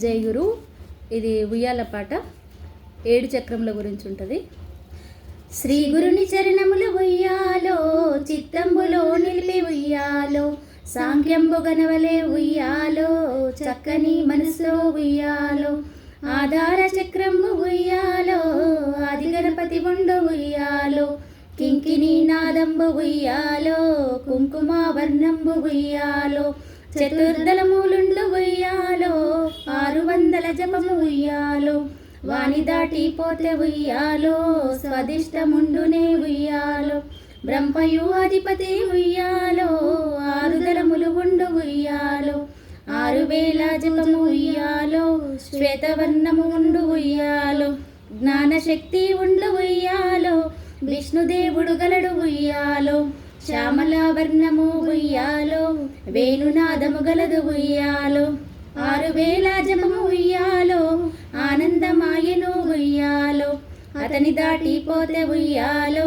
జై గురు ఇది ఉయ్యాల పాట. ఏడు చక్రముల గురించి ఉంటుంది. శ్రీ గురుని చరణములు ఉయ్యాలో చిత్తంబులో నిలిపి ఉయ్యాలో సాంఖ్యంబు గనవలే ఉయ్యాలో చక్కని మనసులో ఉయ్యాలో ఆధార చక్రము ఉయ్యాలో ఆది గణపతి ఉండు ఉయ్యాలో కింకిని నాదంబు ఉయ్యాలో కుంకుమ వర్ణంబు ఉయ్యాలో చతుర్దళములుండు ఉయ్యాలో ఆరు వందల జపము ఉయ్యాలో వాణి దాటిపోతే ఉయ్యాలో స్వదిష్టముండునే ఉయ్యాలో బ్రహ్మయు అధిపతి ఉయ్యాలో ఆరు దళములు ఉండు ఉయ్యాలో ఆరు వేల జపము ఉయ్యాలో శ్వేతవర్ణము ఉండు ఉయ్యాలో జ్ఞానశక్తి ఉండు ఉయ్యాలో విష్ణుదేవుడు గలడు ఉయ్యాలో శ్యామల వర్ణము ఉయ్యాలో వేణునాదము గలదు ఉయ్యాలో ఆరు వేల ఉయ్యాలో ఆనందమాయను ఉయ్యాలో అతని దాటిపోతే ఉయ్యాలో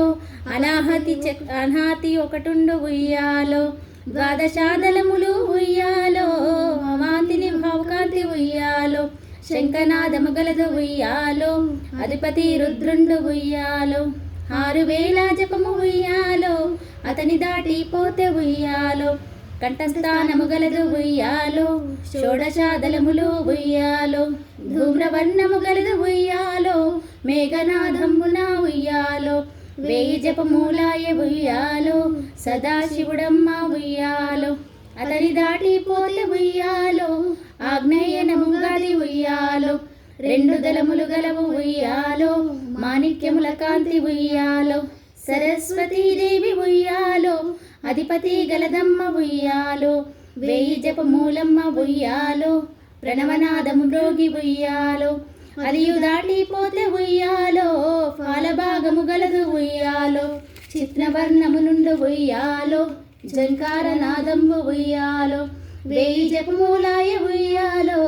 అనాహతి చెక్ అనాహతి ఒకటుండు ఉయ్యాలో ద్వాదశాదలములు ఉయ్యాలో అమాంతిని భావకాంతి ఉయ్యాలో శంఖనాదము గలదు ఉయ్యాలో అధిపతి రుద్రుండు ఉయ్యాలో ఆరు వేల జపము ఉయ్యాలో అతని దాటిపోతే ఉయ్యాలో కంఠస్థానము గలదు ఉయ్యాలో షోడశాదలములు ఉయ్యాలో ధూమ్రవర్ణము గలదు ఉయ్యాలో మేఘనాథమున ఉయ్యాలో వేయి జపమూలాయ ఉయ్యాలో సదాశివుడమ్మ ఉయ్యాలో. అతని దాటిపోతే ఉయ్యాలో ఆగ్నేయనము గది ఉయ్యాలో రెండు దళములు గలవు ఉయ్యాలో మాణిక్యముల కాంతి ఉయ్యాలో. సరస్వతీదేవి ఉయ్యాలో అధిపతి గలదమ్మ ఉయ్యాలో వేయి జప మూలమ్మ ఉయ్యాలో ప్రణవనాదము రోగి ఉయ్యాలో అలియు దాటిపోతే ఉయ్యాలో ఫాలభాగము గలదు ఉయ్యాలో చిత్రవర్ణము నుండు ఉయ్యాలో జంకార నాదమ్మ ఉయ్యాలో వేయి జపమూలాయ ఉయ్యాలో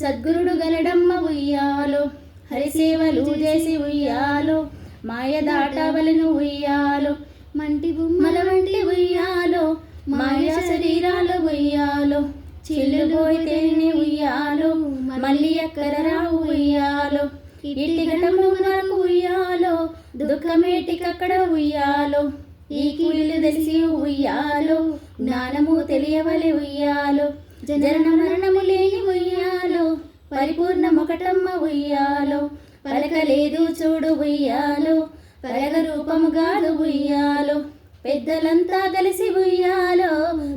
సద్గురుడు గలడమ్మ ఉయ్యాలో హరిసేవలు చేసి ఉయ్యాలో మాయ దాటవలను ఉయ్యాలో మంటి బొమ్మల వంటి ఉయ్యాలో మాయా శరీరాలు ఉయ్యాలో చిల్లుపోయితేనే ఉయ్యాలో మళ్ళీ ఎక్కర రావు ఉయ్యాలో ఇట్టి ఘటము నాకు ఉయ్యాలో దుఃఖమేటికక్కడ ఉయ్యాలో ఈ కీళ్ళు తెలిసి ఉయ్యాలో జ్ఞానము తెలియవలె ఉయ్యాలో జనన మరణము లేని ఉయ్యాలో పరిపూర్ణమొకటమ్మ ఉయ్యాలో పలకలేదు చూడు ఉయ్యాలు పలక రూపము గాడు ఉయ్యాలో పెద్దలంతా కలిసి ఉయ్యాలో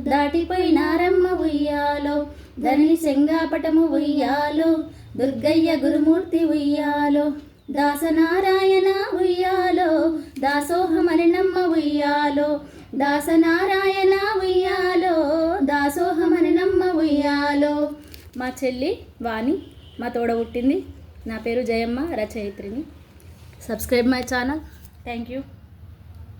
దాటిపోయినారమ్మ ఉయ్యాలో ధని శంగాపటము ఉయ్యాలో దుర్గయ్య గురుమూర్తి ఉయ్యాలో దాసనారాయణ ఉయ్యాలో దాసోహమరణమ్మ ఉయ్యాలో దాసనారాయణ ఉయ్యాలో దాసోహమరణమ్మ ఉయ్యాలో. మా చెల్లి వాణి మా తోడ పుట్టింది నా పేరు Jayamma రచయిత్రిని. Subscribe my channel thank you